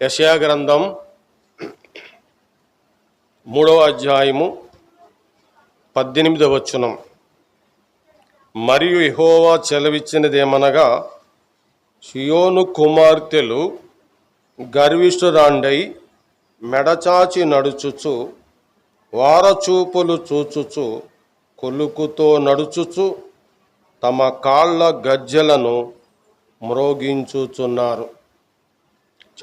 యశయా గ్రంథం మూడవ అధ్యాయము పద్దెనిమిదవ వచనం. మరియు ఇహోవా చెలవిచ్చినదేమనగా షియోను కుమార్తెలు గర్విష్ఠురాండై మెడచాచి నడుచుచు వారచూపులు చూచుచు కొలుకుతో నడుచుచు తమ కాళ్ళ గజ్జెలను మ్రోగించుచున్నారు.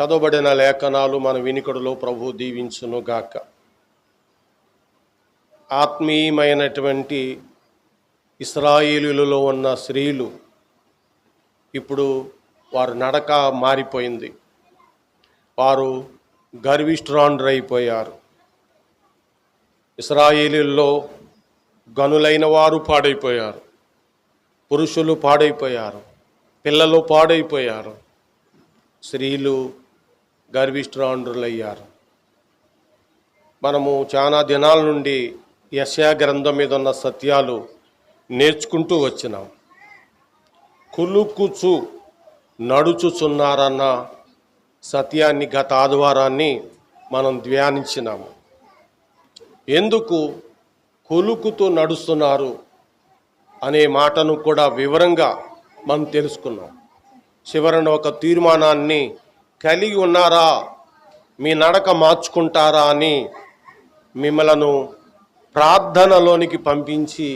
చదవబడిన లేఖనాలు మన వినికడులో ప్రభు దీవించును గాక. ఆత్మీయమైనటువంటి ఇస్రాయిలులో ఉన్న స్త్రీలు ఇప్పుడు వారు నడక మారిపోయింది. వారు గర్విష్ఠురాండ్రైపోయారు. ఇస్రాయేలీల్లో గనులైన వారు పాడైపోయారు. పురుషులు పాడైపోయారు. పిల్లలు పాడైపోయారు. స్త్రీలు గర్విష్ఠురాండ్రులయ్యారు. మనము చాలా దినాల నుండి యశా గ్రంథం మీద ఉన్న సత్యాలు నేర్చుకుంటూ వచ్చినాం. కులుకుచు నడుచుచున్నారన్న సత్యాన్ని గత ఆదివారాన్ని మనం ధ్యానించినాము. ఎందుకు కొలుకుతూ నడుస్తున్నారు అనే మాటను కూడా వివరంగా మనం తెలుసుకున్నాం. చివరన ఒక తీర్మానాన్ని కలిగి ఉన్నారా? మీ నడక మార్చుకుంటారా అని మిమ్మలను ప్రార్థనలోనికి పంపించి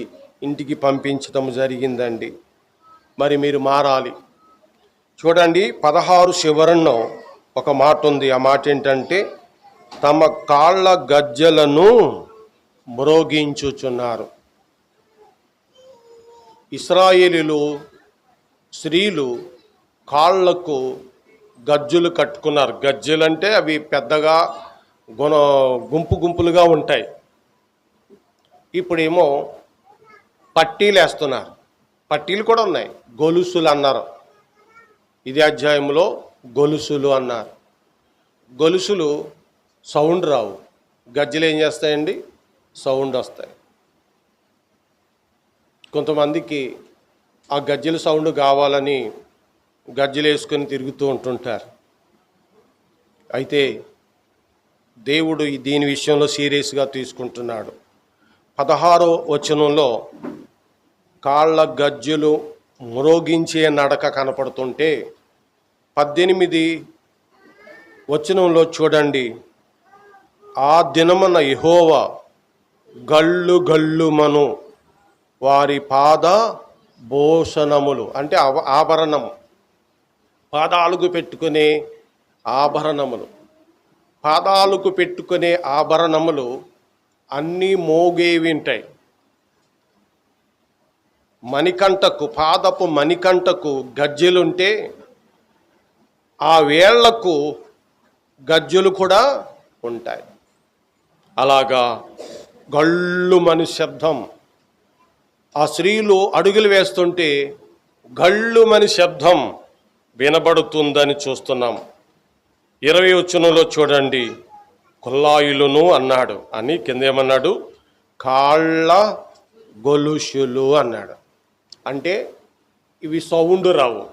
ఇంటికి పంపించటం జరిగిందండి. మరి మీరు మారాలి. చూడండి పదహారు చివరన్నో ఒక మాట ఉంది ఆ మాట ఏంటంటే తమ కాళ్ళ గజ్జలను మ్రోగించుచున్నారు. ఇస్రాయేలీలు స్త్రీలు కాళ్ళకు గజ్జులు కట్టుకున్నారు. గజ్జెలు అంటే అవి పెద్దగా గుణ గుంపు గుంపులుగా ఉంటాయి. ఇప్పుడేమో పట్టీలు వేస్తున్నారు. పట్టీలు కూడా ఉన్నాయి. గొలుసులు అన్నారు. ఇది అధ్యాయంలో గొలుసులు అన్నారు. గొలుసులు సౌండ్ రావు. గజ్జలు ఏం చేస్తాయండి? సౌండ్ వస్తాయి. కొంతమందికి ఆ గజ్జల సౌండ్ కావాలని గజ్జలేసుకొని తిరుగుతూ ఉంటుంటారు. అయితే దేవుడు దీని విషయంలో సీరియస్గా తీసుకుంటున్నాడు. పదహారో వచనంలో కాళ్ళ గజ్జలు మ్రోగించే నడక కనపడుతుంటే పద్దెనిమిది వచనంలో చూడండి. ఆ దినమున యెహోవా గల్లు గల్లుమను వారి పాద భూషణములు అంటే ఆభరణము పాదాలకు పెట్టుకునే ఆభరణములు. పాదాలకు పెట్టుకునే ఆభరణములు అన్నీ మోగేవి ఉంటాయి. మణికంటకు పాదపు మణికంటకు గజ్జెలుంటే ఆ వేళ్ళకు గజ్జెలు కూడా ఉంటాయి. అలాగా గళ్ళుమని శబ్దం. ఆ స్త్రీలు అడుగులు వేస్తుంటే గళ్ళుమని శబ్దం. వినబడుతుందని చూస్తున్నాం. ఇరవై వచనంలో చూడండి. కుల్లాయిలును అన్నాడు. అని కింద ఏమన్నాడు కాళ్ళ గొలుసులు అన్నాడు. అంటే ఇవి సౌండ్ రావు.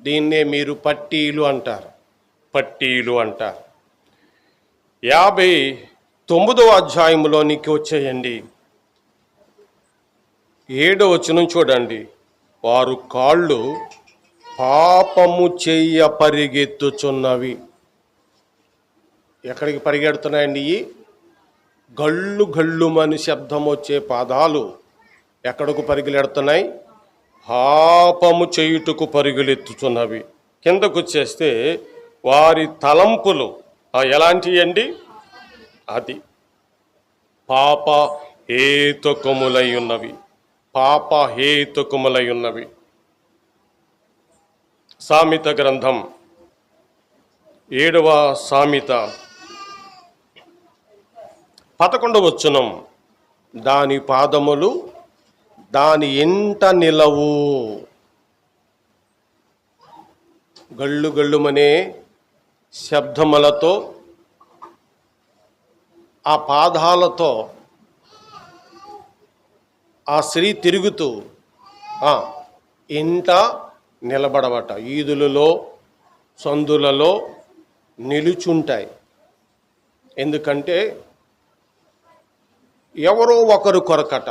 దీన్నే మీరు పట్టీలు అంటారు. పట్టీలు అంటారు. యాభై తొమ్మిదవ అధ్యాయంలోనికి వచ్చేయండి. ఏడో వచనం చూడండి. వారు కాళ్ళు పాపము చెయ్య పరిగెత్తుచున్నవి. ఎక్కడికి పరిగెడుతున్నాయండి ఇవి గళ్ళు గళ్ళుమని శబ్దం వచ్చే పాదాలు ఎక్కడకు పరిగెడుతున్నాయి? పాపము చేయుటకు పరుగులెత్తుచున్నవి. కిందకు వచ్చేస్తే వారి తలంపులు. ఆ ఎలాంటివి అండి అది. పాప హేతుకములై ఉన్నవి. పాప హేతుకములై ఉన్నవి. సామెత గ్రంథం. ఏడవ సామెత. పదకొండవ వచనం. దాని పాదములు దాని ఎంట నిలవు. గళ్ళు గళ్ళుమనే శబ్దములతో ఆ పాదాలతో ఆ స్త్రీ తిరుగుతూ ఇంట నిలబడవట ఈదులలో సందులలో నిలుచుంటాయి. ఎందుకంటే ఎవరో ఒకరు కొరకట.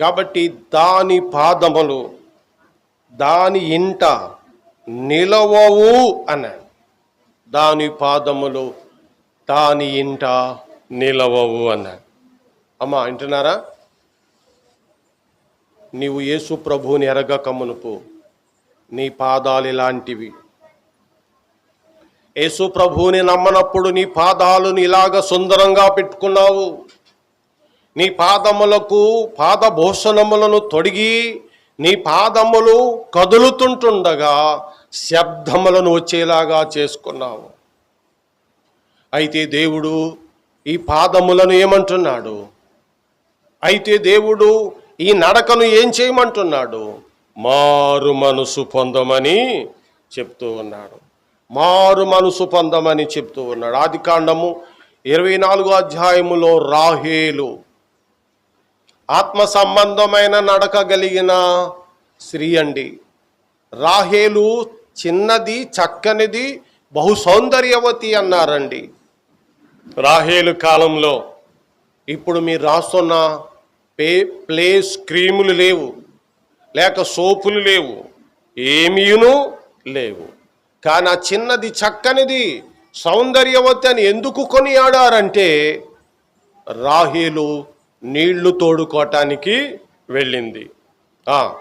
కాబట్టి దాని పాదములు దాని ఇంట నిలవవు అన్నాడు. దాని పాదములు దాని ఇంట నిలవవు అన్నాడు. అమ్మా వింటున్నారా? నీవు యేసు ప్రభువుని ఎరగక మునుపు నీ పాదాలు ఇలాంటివి. యేసు ప్రభువుని నమ్మనప్పుడు నీ పాదాలను ఇలాగ సుందరంగా పెట్టుకున్నావు. నీ పాదములకు పాదభూషణములను తొడిగి నీ పాదములు కదులుతుంటుండగా శబ్దములను వచ్చేలాగా చేసుకున్నావు. అయితే దేవుడు ఈ పాదములను ఏమంటున్నాడు? అయితే దేవుడు ఈ నడకను ఏం చేయమంటున్నాడు? మారు మనసు పొందమని చెప్తూ ఉన్నాడు. మారు మనసు పొందమని చెప్తూ ఉన్నాడు. ఆది కాండము ఇరవై నాలుగో అధ్యాయములో రాహేలు ఆత్మ సంబంధమైన నడక కలిగిన స్త్రీ అండి. రాహేలు చిన్నది చక్కనిది బహు సౌందర్యవతి అన్నారండి. రాహేలు కాలంలో ఇప్పుడు మీరు రాస్తున్న పే ప్లేస్ క్రీములు లేవు. లేక సోపులు లేవు. ఏమీను లేవు. కానీ ఆ చిన్నది చక్కనిది సౌందర్యవతి అని ఎందుకు కొనియాడారంటే రాహీలు నీళ్ళు తోడుకోవటానికి వెళ్ళింది. అప్పటే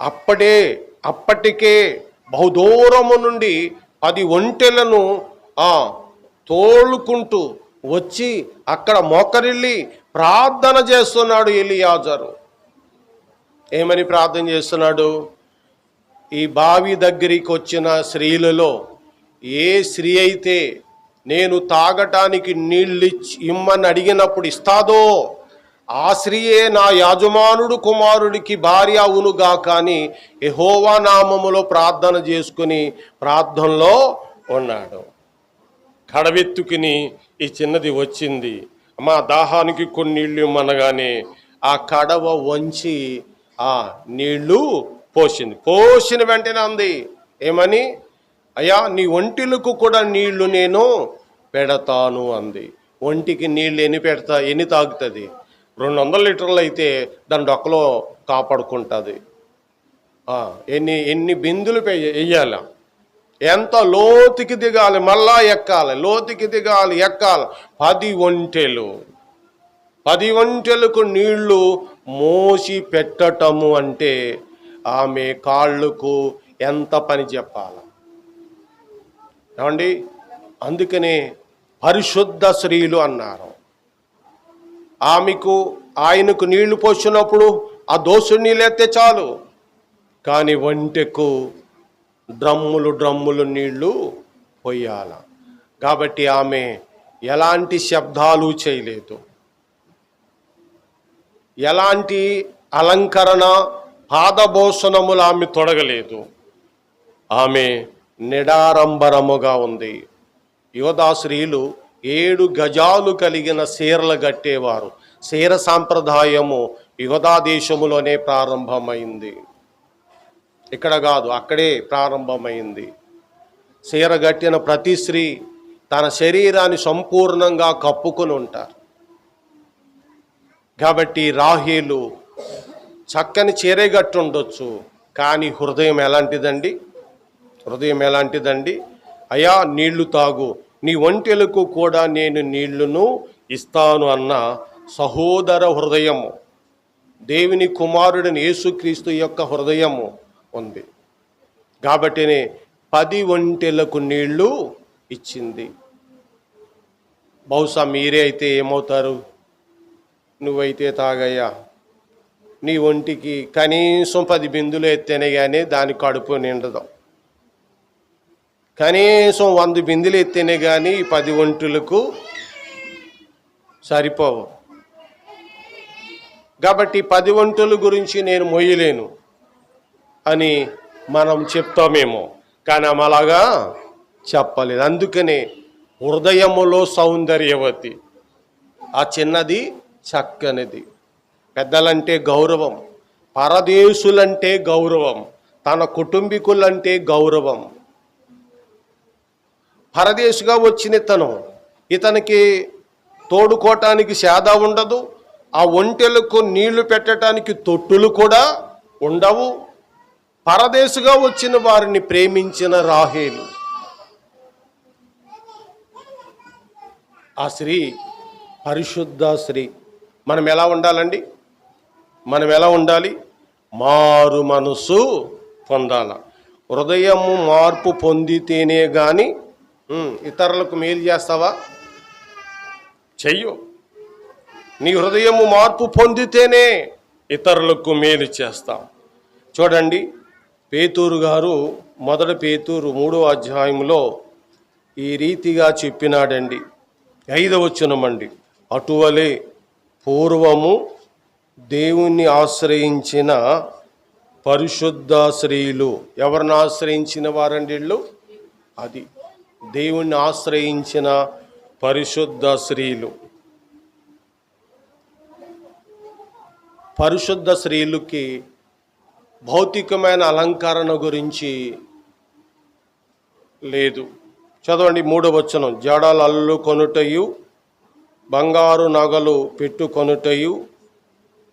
అప్పుడే అప్పటికే బహుదూరము నుండి పది ఒంటెలను తోలుకుంటూ వచ్చి అక్కడ మోకరిల్లి ప్రార్థన చేస్తున్నాడు ఎలియాజరు. ఏమని ప్రార్థన చేస్తున్నాడు? ఈ బావి దగ్గరికి వచ్చిన స్త్రీలలో ఏ స్త్రీ అయితే నేను తాగటానికి నీళ్ళు ఇచ్చి ఇమ్మని అడిగినప్పుడు ఇస్తాదో ఆ స్త్రీయే నా యాజమానుడు కుమారుడికి భార్య అవునుగా కానీ ఎహోవా నామములో ప్రార్థన చేసుకుని ప్రార్థనలో ఉన్నాడు. కడవెత్తుకుని ఈ చిన్నది వచ్చింది. మా దాహానికి కొన్ని నీళ్ళు ఇమ్మనగానే ఆ కడవ వంచి ఆ నీళ్ళు పోసింది. పోసిన వెంటనే అంది ఏమని? అయ్యా నీ ఒంటిలకు కూడా నీళ్ళు నేను పెడతాను అంది. ఒంటికి నీళ్ళు ఎన్ని పెడతా ఎన్ని తాగుతుంది? రెండు వందల లీటర్లు అయితే దాని డొక్కలో కాపాడుకుంటుంది. ఎన్ని ఎన్ని బిందులు వెయ్యాల ఎంత లోతుకి దిగాలి మళ్ళా ఎక్కాలి లోతుకి దిగాలి ఎక్కాలి. పది ఒంటెలు. పది ఒంటెలకు నీళ్ళు మోసి పెట్టటము అంటే ఆమె కాళ్ళకు ఎంత పని చెప్పాలి? ఏమండి? అందుకనే పరిశుద్ధ స్త్రీలు అన్నారు. ఆమెకు ఆయనకు నీళ్ళు పోసినప్పుడు ఆ దోషుడు నీళ్ళెత్తే చాలు. కానీ ఒంటెకు డ్రమ్ములు డ్రమ్ములు నీళ్ళు పొయ్యాల. కాబట్టి ఆమె ఎలాంటి శబ్దాలు చేయలేదు. ఎలాంటి అలంకరణ పాదభూషణములు ఆమె తొడగలేదు. ఆమె నిడారంబరముగా ఉంది. యువదాశ్రీలు స్త్రీలు ఏడు గజాలు కలిగిన సీరలు కట్టేవారు. సీర సాంప్రదాయము యువదా దేశములోనే ప్రారంభమైంది. ఇక్కడ కాదు అక్కడే ప్రారంభమైంది. చీర కట్టిన ప్రతి స్త్రీ తన శరీరాన్ని సంపూర్ణంగా కప్పుకొని ఉంటారు. కాబట్టి రాహీలు చక్కని చీరే ఉండొచ్చు కానీ హృదయం ఎలాంటిదండి? హృదయం ఎలాంటిదండి? అయా నీళ్ళు తాగు. నీ ఒంటెలకు కూడా నేను నీళ్ళును ఇస్తాను అన్న సహోదర హృదయము. దేవుని కుమారుడిని యేసుక్రీస్తు యొక్క హృదయము. ఉంది. కాబట్టినే పది ఒంటెలకు నీళ్ళు ఇచ్చింది. బహుశా మీరే అయితే ఏమవుతారు? నువ్వైతే తాగయ్యా. నీ ఒంటికి కనీసం పది బిందులు ఎత్తేనే కానీ దాని కడుపు నిండదు. కనీసం వంద బిందులు ఎత్తేనే కానీ ఈ పది ఒంటులకు సరిపోవు. కాబట్టి పది వంటల గురించి నేను మొయ్యలేను. అని మనం చెప్తామేమో. కానీ అలాగా చెప్పలేదు. అందుకనే హృదయములో సౌందర్యవతి. ఆ చిన్నది చక్కనిది. పెద్దలంటే గౌరవం. పరదేశులంటే గౌరవం. తన కుటుంబీకులంటే గౌరవం. పరదేశుగా వచ్చిన ఇతను ఇతనికి తోడుకోవటానికి సేద ఉండదు. ఆ ఒంటెలకు నీళ్ళు పెట్టడానికి తొట్టులు కూడా ఉండవు. పరదేశుగా వచ్చిన వారిని ప్రేమించిన రాహేలు. ఆ స్త్రీ పరిశుద్ధ స్త్రీ. మనం ఎలా ఉండాలండి? మనం ఎలా ఉండాలి? మారు మనసు పొందాల. హృదయము మార్పు పొందితేనే కానీ ఇతరులకు మేలు చేస్తావా? చెయ్యు. నీ హృదయము మార్పు పొందితేనే ఇతరులకు మేలు చేస్తాం. చూడండి పేతూరు గారు మొదటి పేతూరు మూడో అధ్యాయంలో ఈ రీతిగా చెప్పినాడండి. ఐదవచనమండి. అటువలే పూర్వము దేవుణ్ణి ఆశ్రయించిన పరిశుద్ధ స్త్రీలు ఎవరిని ఆశ్రయించిన వారండి వీళ్ళు? అది. దేవుణ్ణి ఆశ్రయించిన పరిశుద్ధ స్త్రీలు పరిశుద్ధ స్త్రీలకి భౌతికమైన అలంకరణ గురించి లేదు. చదవండి మూడవ వచనం. జడలు అల్లు కొనుటయు బంగారు నగలు పెట్టుకొనుటయు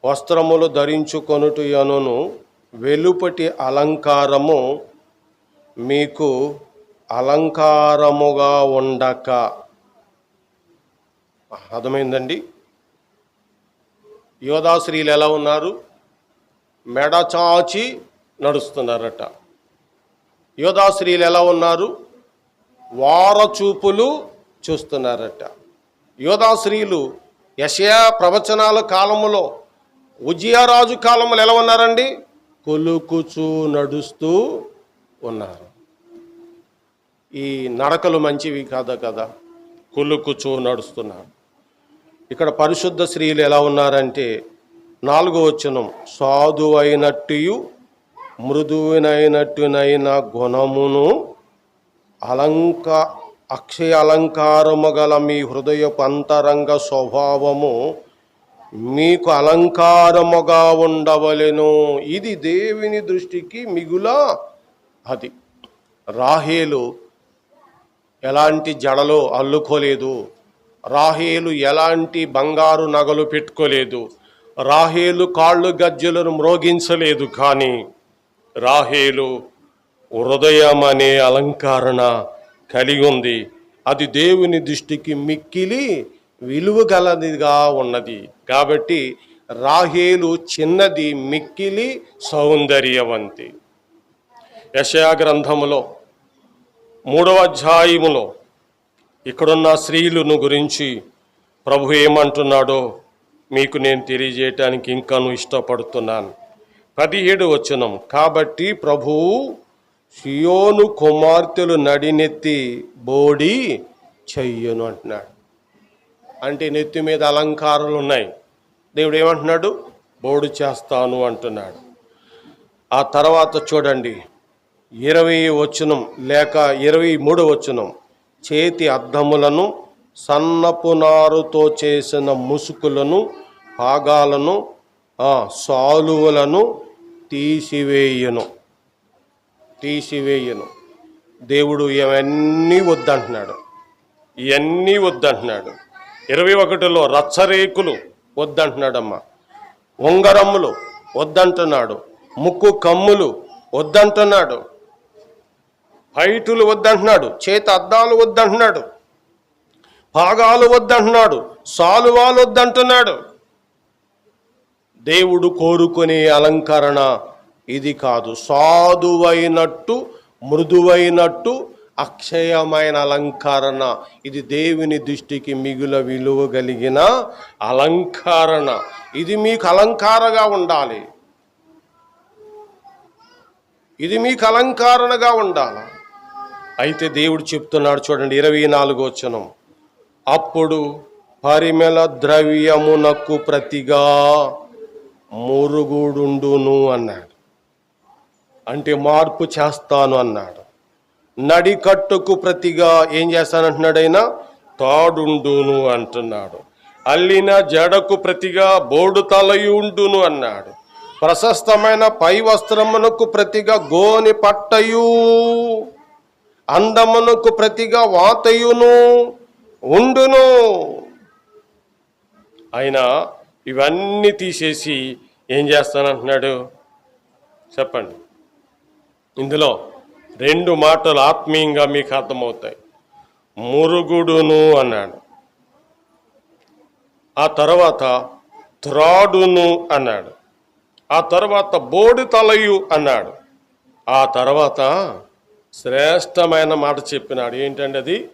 వస్త్రములు ధరించుకొనుటయనును వెలుపటి అలంకారము మీకు అలంకారముగా ఉండక. అర్థమైందండి? యోధాశ్రీలు ఎలా ఉన్నారు? మెడ చాచి నడుస్తున్నారట. యోధాశ్రీలు ఎలా ఉన్నారు? వారచూపులు చూస్తున్నారట. యోధాశ్రీలు యశయా ప్రవచనాల కాలములో ఉజయరాజు కాలంలో ఎలా ఉన్నారండి? కొలుకుచూ నడుస్తూ ఉన్నారు. ఈ నడకలు మంచివి కాదా కదా? కొలుకుచూ నడుస్తున్నారు. ఇక్కడ పరిశుద్ధ స్త్రీలు ఎలా ఉన్నారంటే నాలుగో వచనం సాధువైనట్టు మృదువునైనట్టునైన గుణమును అలంక అక్షయ అలంకారము గల మీ హృదయపు అంతరంగ స్వభావము మీకు అలంకారముగా ఉండవలెను. ఇది దేవుని దృష్టికి మిగుల అది. రాహేలు ఎలాంటి జడలో అల్లుకోలేదు. రాహేలు ఎలాంటి బంగారు నగలు పెట్టుకోలేదు. రాహేలు కాళ్ళు గజ్జలను మ్రోగించలేదు కానీ రాహేలు హృదయం అనే అలంకరణ కలిగి ఉంది. అది దేవుని దృష్టికి మిక్కిలి విలువ గలదిగా ఉన్నది. కాబట్టి రాహేలు చిన్నది మిక్కిలి సౌందర్యవంతి. యశయా గ్రంథములో మూడవ అధ్యాయములో ఇక్కడున్న స్త్రీలను గురించి ప్రభు ఏమంటున్నాడో మీకు నేను తెలియజేయటానికి ఇంకాను ఇష్టపడుతున్నాను. పదిహేడు వచనం. కాబట్టి ప్రభువు సియోను కుమార్తెలు నడినెత్తి బోడి చెయ్యను అంటున్నాడు. అంటే నెత్తి మీద అలంకారాలు ఉన్నాయి. దేవుడు ఏమంటున్నాడు? బోడు చేస్తాను అంటున్నాడు. ఆ తర్వాత చూడండి. ఇరవై వచనం లేక ఇరవై మూడు వచనం. చేతి అద్దములను సన్నపు నారుతో చేసిన ముసుకులను పాగాలను సాలువలను తీసివేయను. తీసివేయను. దేవుడు ఇవన్నీ వద్దంటున్నాడు. ఇవన్నీ వద్దంటున్నాడు. ఇరవై ఒకటిలో రచ్చరేకులు వద్దంటున్నాడమ్మా. ఉంగరమ్ములు వద్దంటున్నాడు. ముక్కు కమ్ములు వద్దంటున్నాడు. హైటులు వద్దంటున్నాడు. చేతి అద్దాలు వద్దంటున్నాడు. భాగాలు వద్దంటున్నాడు సాలువాలు వద్దంటున్నాడు. దేవుడు కోరుకునే అలంకరణ ఇది కాదు. సాధువైనట్టు మృదువైనట్టు అక్షయమైన అలంకరణ. ఇది దేవుని దృష్టికి మిగుల విలువ కలిగిన అలంకరణ. ఇది మీకు అలంకారగా ఉండాలి. ఇది మీకు అలంకారణగా ఉండాలి. అయితే దేవుడు చెప్తున్నాడు చూడండి ఇరవై నాలుగో వచనం. అప్పుడు పరిమళ ద్రవ్యమునకు ప్రతిగా మురుగుడుండును అన్నాడు. అంటే మార్పు చేస్తాను అన్నాడు. నడికట్టుకు ప్రతిగా ఏం చేస్తానంటున్నాడు ఆయన? తాడుండును అంటున్నాడు. అల్లిన జడకు ప్రతిగా బోడు తలయుండును అన్నాడు. ప్రశస్తమైన పై వస్త్రమునకు ప్రతిగా గోని పట్టయు అందమునకు ప్రతిగా వాతయును ఉండును. ఆయన ఇవన్నీ తీసేసి ఏం చేస్తానంటున్నాడు? చెప్పండి. ఇందులో రెండు మాటలు ఆత్మీయంగా మీకు అర్థమవుతాయి. మురుగుడును అన్నాడు. ఆ తర్వాత త్రాడును అన్నాడు. ఆ తర్వాత బోడి తలయు అన్నాడు. ఆ తర్వాత శ్రేష్టమైన మాట చెప్పినాడు. ఏంటంటే అది?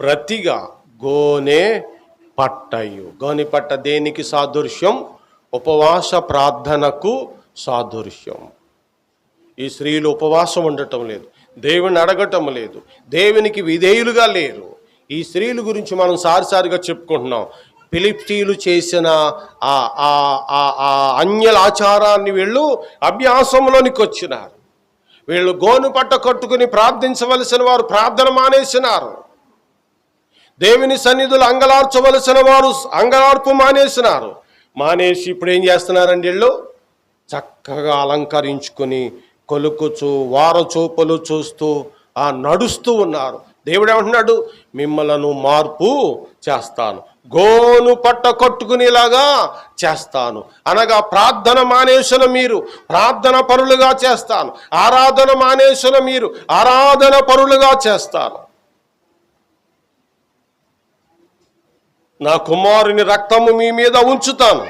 ప్రతిగా గోనె పట్టయు గోని పట్ట దేనికి సాదృశ్యం? ఉపవాస ప్రార్థనకు సాదృశ్యం. ఈ స్త్రీలు ఉపవాసం ఉండటం లేదు. దేవుని అడగటం లేదు. దేవునికి విధేయులుగా లేరు. ఈ స్త్రీల గురించి మనం సారిసారిగా చెప్పుకుంటున్నాం. ఫిలిప్తీలు చేసిన ఆ ఆ ఆ ఆ అన్యల ఆచారాన్ని వీళ్ళు అభ్యాసంలోనికి వచ్చినారు. వీళ్ళు గోను పట్ట కట్టుకుని ప్రార్థించవలసిన వారు ప్రార్థన మానేసినారు. దేవుని సన్నిధులు అంగలార్చవలసిన వారు అంగలార్పు మానేసినారు. మానేసి ఇప్పుడు ఏం చేస్తున్నారండి వీళ్ళు? చక్కగా అలంకరించుకొని కొలుకుచు వారచూపులు చూస్తూ ఆ నడుస్తూ ఉన్నారు. దేవుడు ఏమంటున్నాడు మిమ్మలను మార్పు చేస్తాను. గోను పట్ట కట్టుకునేలాగా చేస్తాను. అనగా ప్రార్థన మానేసిన మీరు ప్రార్థన పరులుగా చేస్తాను. ఆరాధన మానేసిన మీరు ఆరాధన పరులుగా చేస్తాను. నా కుమారుని రక్తము మీ మీద ఉంచుతాను.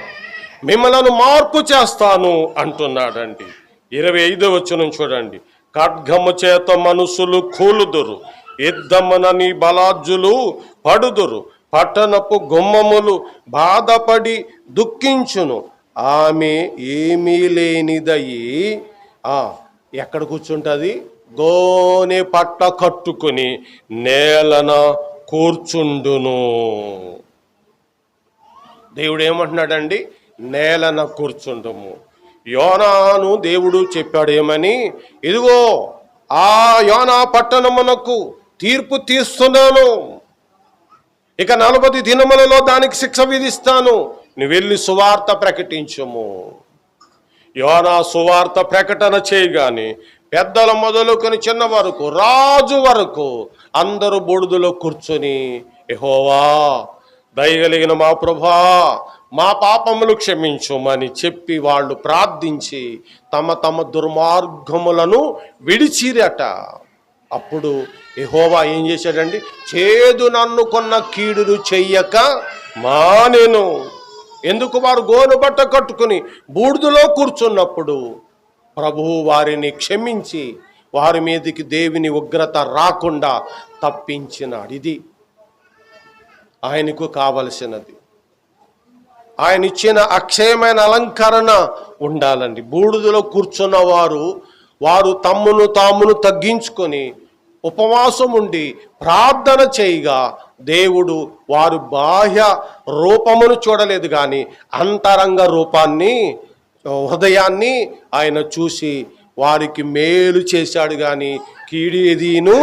మిమ్మలను మార్పు చేస్తాను అంటున్నాడండి. ఇరవై ఐదో వచ్చిన చూడండి. ఖడ్గము చేత మనుషులు కూలుదురు. యుద్ధమునని బలాజ్జులు పడుదురు. పట్టణపు గుమ్మములు బాధపడి దుఃఖించును. ఆమె ఏమీ లేనిదయి ఆ, ఎక్కడ కూర్చుంటుంది? గోనె పట్ట కట్టుకొని నేలన కూర్చుండును. దేవుడు ఏమంటున్నాడండి నేలన కూర్చుండము. యోనాను దేవుడు చెప్పాడు ఏమని ఇదిగో ఆ యోనా పట్టణమునకు తీర్పు తీస్తున్నాను. ఇక నలభై దినములలో దానికి శిక్ష విధిస్తాను. నువ్వు వెళ్ళి సువార్త ప్రకటించము. యోనా సువార్త ప్రకటన చేయగానే పెద్దల మొదలుకొని చిన్న వరకు రాజు వరకు అందరూ బూడిదలో కూర్చొని ఎహోవా దయగలిగిన మా ప్రభా మా పాపములు క్షమించుమని చెప్పి వాళ్ళు ప్రార్థించి తమ తమ దుర్మార్గములను విడిచిరట. అప్పుడు ఎహోవా ఏం చేశాడండి? చేదు నన్ను కొన్న కీడును చెయ్యక మానేను. ఎందుకు వారు గోను బట్ట కట్టుకుని బూడిదలో కూర్చున్నప్పుడు ప్రభువు వారిని క్షమించి వారి మీదకి దేవుని ఉగ్రత రాకుండా తప్పించినాడు. ఇది ఆయనకు కావలసినది. ఆయన ఇచ్చిన అక్షయమైన అలంకరణ ఉండాలండి. బూడిదలో కూర్చున్న వారు వారు తమ్మును తామును తగ్గించుకొని ఉపవాసం ఉండి ప్రార్థన చేయగా దేవుడు వారు బాహ్య రూపమును చూడలేదు కానీ అంతరంగ రూపాన్ని హృదయాన్ని ఆయన చూసి వారికి మేలు చేశాడు కానీ కీడేదీను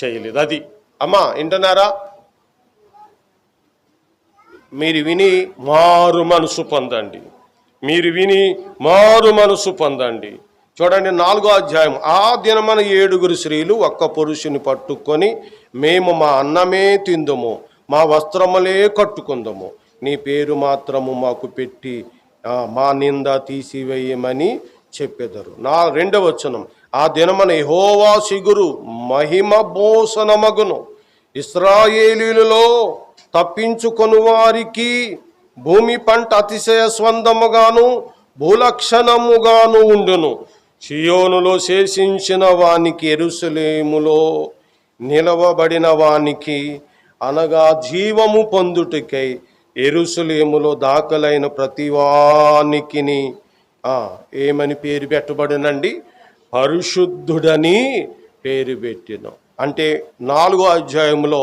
చేయలేదు. అది అమ్మా వింటున్నారా? మీరు విని మారు మనసు పొందండి. మీరు విని మారు మనసు పొందండి. చూడండి నాలుగో అధ్యాయం ఆ దినమన ఏడుగురు స్త్రీలు ఒక్క పురుషుని పట్టుకొని మేము మా అన్నమే తిందుము మా వస్త్రములే కట్టుకుందము నీ పేరు మాత్రము మాకు పెట్టి మా నింద తీసివేయమని చెప్పెదరు. నా రెండవ వచనం. ఆ దినమన యెహోవా సిగురు మహిమ భూషణమగును ఇస్రాయేలీలలో తప్పించుకొని వారికి భూమి పంట అతిశయ స్వందముగాను భూలక్షణముగాను ఉండును. సియోనులో శేషించిన వానికి ఎరుసలేములో నిలవబడిన వానికి అనగా జీవము పొందుటకై ఎరుసలేములో దాఖలైన ప్రతివానికిని ఏమని పేరు పెట్టబడినండి? పరిశుద్ధుడని పేరు పెట్టిన. అంటే నాలుగో అధ్యాయంలో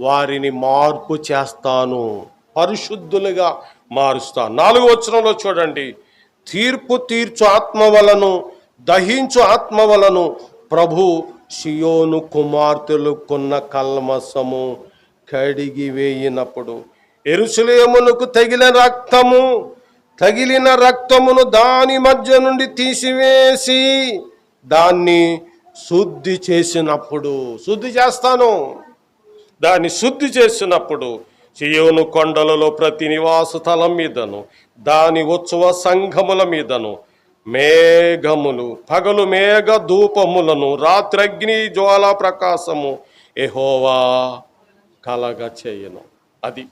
వారిని మార్పు చేస్తాను పరిశుద్ధులుగా మారుస్తాను. నాలుగో వచనంలో చూడండి. తీర్పు తీర్చు ఆత్మ వలను దహించు ఆత్మ వలను ప్రభు షియోను కుమార్తెలు కొన్న కల్మసము కడిగి వేయినప్పుడు. ఎరుసలేమునకు తగిలిన రక్తము తగిలిన రక్తమును దాని మధ్య నుండి తీసివేసి దాన్ని శుద్ధి చేసినప్పుడు. శుద్ధి చేస్తాను. దాన్ని శుద్ధి చేసినప్పుడు సియోను కొండలలో ప్రతి నివాస స్థలం మీదను దాని ఉత్సవ సంఘముల మీదను మేఘములు పగలు మేఘ ధూపములను రాత్రగ్ని జ్వాల ప్రకాశము ఎహోవా కలగ చేయను అది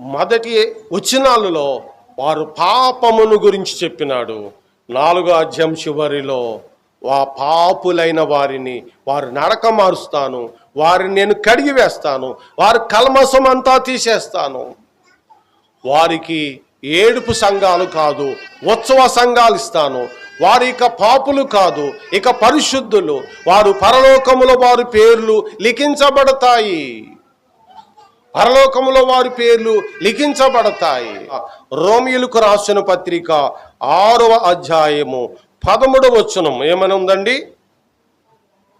మొదటి వచనాలలో వారు పాపమును గురించి చెప్పినాడు. నాలుగో అధ్యాయం చివరిలో వా పాపులైన వారిని వారు నడక మారుస్తాను వారిని నేను కడిగి వేస్తాను వారి కల్మసం అంతా తీసేస్తాను. వారికి ఏడుపు సంఘాలు కాదు ఉత్సవ సంఘాలు ఇస్తాను. వారు ఇక పాపులు కాదు ఇక పరిశుద్ధులు. వారు పరలోకములో వారి పేర్లు లిఖించబడతాయి. పరలోకములో వారి పేర్లు లిఖించబడతాయి. రోమిలకు రాసిన పత్రిక ఆరవ అధ్యాయము పదమూడవ వచనం ఏమని ఉందండి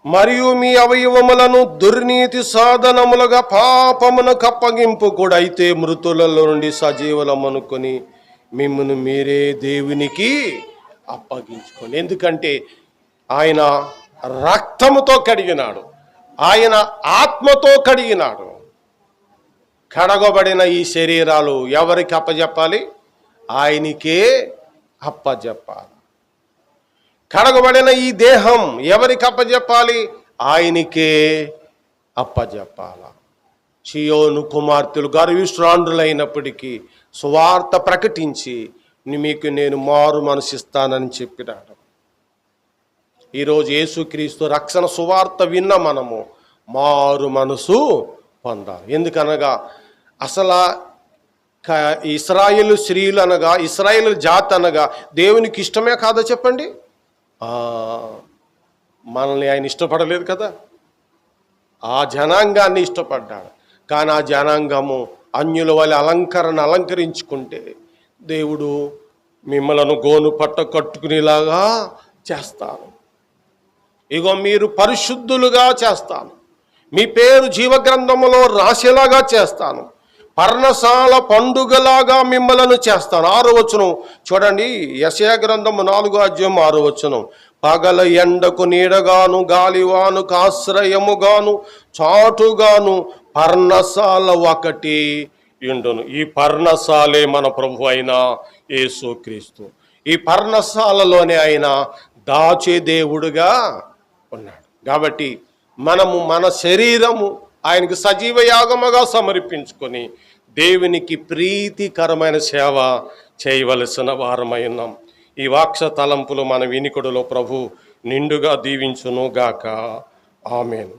మరియు మీ అవయవములను దుర్నీతి సాధనములుగా పాపమును కప్పగింపు కూడా అయితే మృతులలో నుండి సజీవులమనుకొని మిమ్మల్ని మీరే దేవునికి అప్పగించుకోండి. ఎందుకంటే ఆయన రక్తముతో కడిగినాడు ఆయన ఆత్మతో కడిగినాడు. కడగబడిన ఈ శరీరాలు ఎవరికి అప్పజెప్పాలి? ఆయనకే అప్పజెప్పాలి. కడగబడిన ఈ దేహం ఎవరికి అప్పజెప్పాలి? ఆయనకే అప్పజెప్పాల? చియోను కుమార్తెలు గర్విష్రాండ్రులైనప్పటికీ సువార్త ప్రకటించి మీకు నేను మారు మనసిస్తానని చెప్పినాడు. ఈరోజు యేసుక్రీస్తు రక్షణ సువార్త విన్న మనము మారు మనసు పొందాలి. ఎందుకనగా అసలు ఇస్రాయిల్ స్త్రీలు అనగా ఇస్రాయేల్ జాతి అనగా దేవునికి ఇష్టమే కాదా చెప్పండి? మనల్ని ఆయన ఇష్టపడలేదు కదా? ఆ జనాంగాన్ని ఇష్టపడ్డాడు. కానీ ఆ జనాంగము అన్యుల వల్ల అలంకరణ అలంకరించుకుంటే దేవుడు మిమ్మలను గోను పట్ట కట్టుకునేలాగా చేస్తాను. ఇగో మీరు పరిశుద్ధులుగా చేస్తాను. మీ పేరు జీవగ్రంథములో రాసేలాగా చేస్తాను. పర్ణశాల పండుగలాగా మిమ్మలను చేస్తాను. ఆరో వచనం. చూడండి యశయ గ్రంథము నాలుగో అధ్యాయం ఆరో వచనం. పగల ఎండకు నీడగాను గాలివాను కాశ్రయముగాను చాటుగాను పర్ణశాల ఒకటి ఇండును ఈ పర్ణశాలే మన ప్రభు అయిన యేసుక్రీస్తు ఈ పర్ణశాలలోనే ఆయన దాచే దేవుడుగా ఉన్నాడు. కాబట్టి మనము మన శరీరము ఆయనకు సజీవ యాగముగా సమర్పించుకొని దేవునికి ప్రీతికరమైన సేవ చేయవలసిన వారమై ఉన్నాం. ఈ వాక్ష తలంపులు మన వినికుడులో ప్రభు నిండుగా దీవించును గాక ఆమెను.